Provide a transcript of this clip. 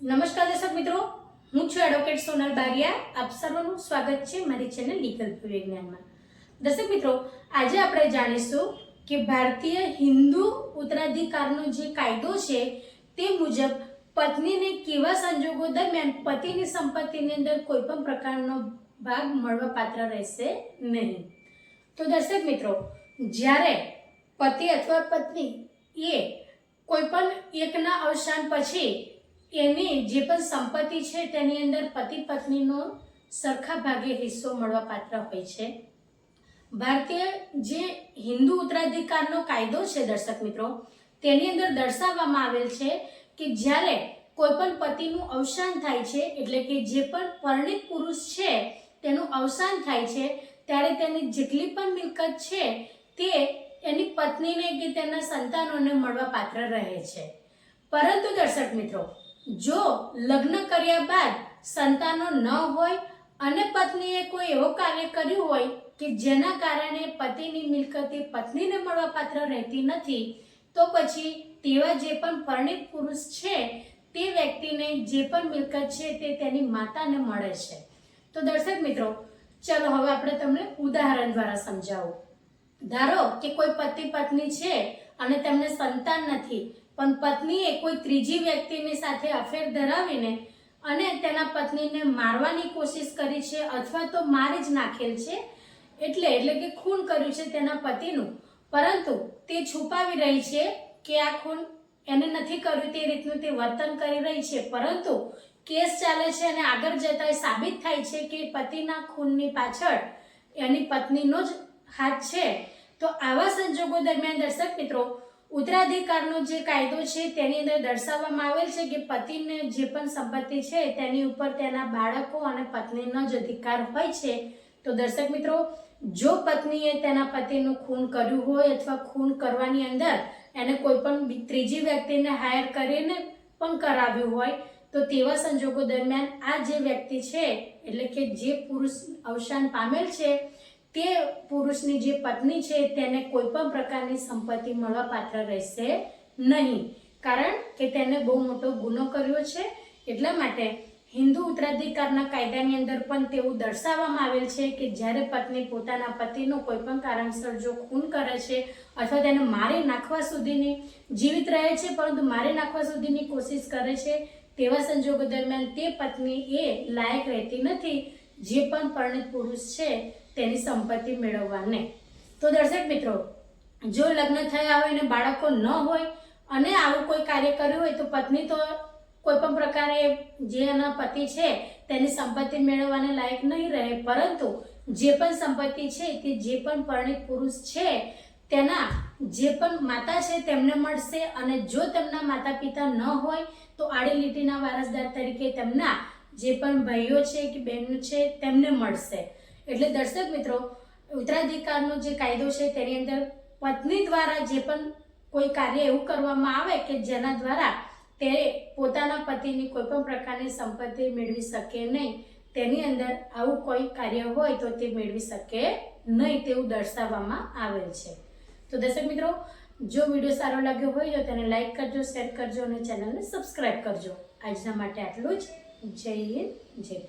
નમસ્કાર દર્શક મિત્રો, હું છું એડવોકેટ સોનલ બારિયા. આપ સર્વનું સ્વાગત છે મારી ચેનલ લીગલ વિજ્ઞાનમાં. દર્શક મિત્રો, આજે આપણે જાણીશું કે ભારતીય હિન્દુ ઉત્તરાધિકારનો જે કાયદો છે, તે મુજબ પત્નીને કેવા સંજોગો દરમિયાન પતિની સંપત્તિની અંદર કોઈ પણ પ્રકારનો ભાગ મળવા પાત્ર રહેશે નહીં. તો દર્શક મિત્રો, જ્યારે પતિ અથવા પત્ની એ કોઈ પણ એકના અવસાન પછી એની જે પણ સંપત્તિ છે, તેની અંદર પતિ પત્નીનો સરખા ભાગે હિસ્સો મળવા પાત્ર હોય છે. ભારતીય જે હિન્દુ ઉત્તરાધિકારનો કાયદો છે, દર્શક મિત્રો, તેની અંદર દર્શાવવામાં આવેલ છે કે જ્યારે કોઈ પણ પતિનું અવસાન થાય છે, એટલે કે જે પણ પરણિત પુરુષ છે, તેનું અવસાન થાય છે, ત્યારે તેની જેટલી પણ મિલકત છે, તે એની પત્નીને કે તેના સંતાનોને મળવા પાત્ર રહે છે. પરંતુ દર્શક મિત્રો જો લગ્ન કર્યા બાદ સંતાનો ન હોય અને પત્નીએ કોઈ એવો કાર્ય કર્યું હોય કે જેના કારણે પતિની મિલકત પત્નીને મળવાપાત્ર રહેતી નથી, તો પછી તેવા જે પણ પરણિત પુરુષ છે, તે વ્યક્તિને જે પણ મિલકત છે તે તેની માતાને મળે છે. તો દર્શક મિત્રો, ચલો હવે આપણે તમને ઉદાહરણ દ્વારા સમજાવું. ધારો કે કોઈ પતિ પત્ની છે અને તેમને સંતાન નથી પણ પત્નીએ કોઈ ત્રીજી વ્યક્તિની સાથે અફેર ધરાવીને અને તેના પત્નીને મારવાની કોશિશ કરી છે અથવા તો મારી જ નાખેલ છે, એટલે એટલે કે ખૂન કર્યું છે તેના પતિનું. પરંતુ તે છુપાવી રહી છે કે આ ખૂન એને નથી કર્યું તે રીતનું તે વર્તન કરી રહી છે. પરંતુ કેસ ચાલે છે અને આગળ જતા એ સાબિત થાય છે કે પતિના ખૂનની પાછળ એની પત્નીનો જ હાથ છે. તો આવા સંજોગો દરમિયાન દર્શક મિત્રો ઉત્તરાધિકારનો જે કાયદો છે તેની અંદર દર્શાવવામાં આવેલ છે કે પતિને જે પણ સંપત્તિ છે તેની ઉપર તેના બાળકો અને પત્નીનો જ અધિકાર હોય છે. તો દર્શક મિત્રો, જો પત્નીએ તેના પતિનું ખૂન કર્યું હોય અથવા ખૂન કરવાની અંદર એને કોઈ પણ ત્રીજી વ્યક્તિને હાયર કરીને પણ કરાવ્યું હોય, તો તેવા સંજોગો દરમિયાન આ જે વ્યક્તિ છે, એટલે કે જે પુરુષ અવસાન પામેલ છે તે પુરુષની જે પત્ની છે, તેને કોઈ પણ પ્રકારની સંપત્તિ મળવા પાત્ર રહેશે નહીં. કારણ કે તેને બહુ મોટો ગુનો કર્યો છે. એટલા માટે હિન્દુ ઉત્તરાધિકારના કાયદાની અંદર પણ તેવું દર્શાવવામાં આવેલ છે કે જ્યારે પત્ની પોતાના પતિનો કોઈ પણ કારણસર જો ખૂન કરે છે અથવા તેને મારી નાખવા સુધીની જીવિત રહે છે, પરંતુ મારી નાખવા સુધીની કોશિશ કરે છે, તેવા સંજોગો દરમિયાન તે પત્ની એ લાયક રહેતી નથી. જે પણ પરણિત પુરુષ છે, તેની સંપત્તિ મેળવવાને. તો દર્શક મિત્રો, જો લગ્ન થયા હોય અને બાળકો ન હોય અને આવું કોઈ કાર્ય કર્યું હોય તો પત્ની તો કોઈ પણ પ્રકારે જે એના પતિ છે, તેની સંપત્તિ મેળવવાને લાયક નહીં રહે. પરંતુ જે પણ સંપત્તિ છે, તે જે પણ પરણિત પુરુષ છે, તેના જે પણ માતા છે, તેમને મળશે. અને જો તેમના માતા પિતા ન હોય, તો આડી લીટીના વારસદાર તરીકે તેમના જે પણ ભાઈઓ છે કે બહેનો છે, તેમને મળશે. એટલે દર્શક મિત્રો, ઉત્તરાધિકારનો જે કાયદો છે, તેની અંદર પત્ની દ્વારા જે પણ કોઈ કાર્ય એવું કરવામાં આવે કે જેના દ્વારા તે પોતાના પતિની કોઈ પણ પ્રકારની સંપત્તિ મેળવી શકે નહીં, તેની અંદર આવું કોઈ કાર્ય હોય તો તે મેળવી શકે નહીં તેવું દર્શાવવામાં આવેલ છે. તો દર્શક મિત્રો, જો વીડિયો સારો લાગ્યો હોય તો તેને લાઇક કરજો, શેર કરજો અને ચેનલને સબસ્ક્રાઈબ કરજો. આજના માટે આટલું જ. జై హింద్ జై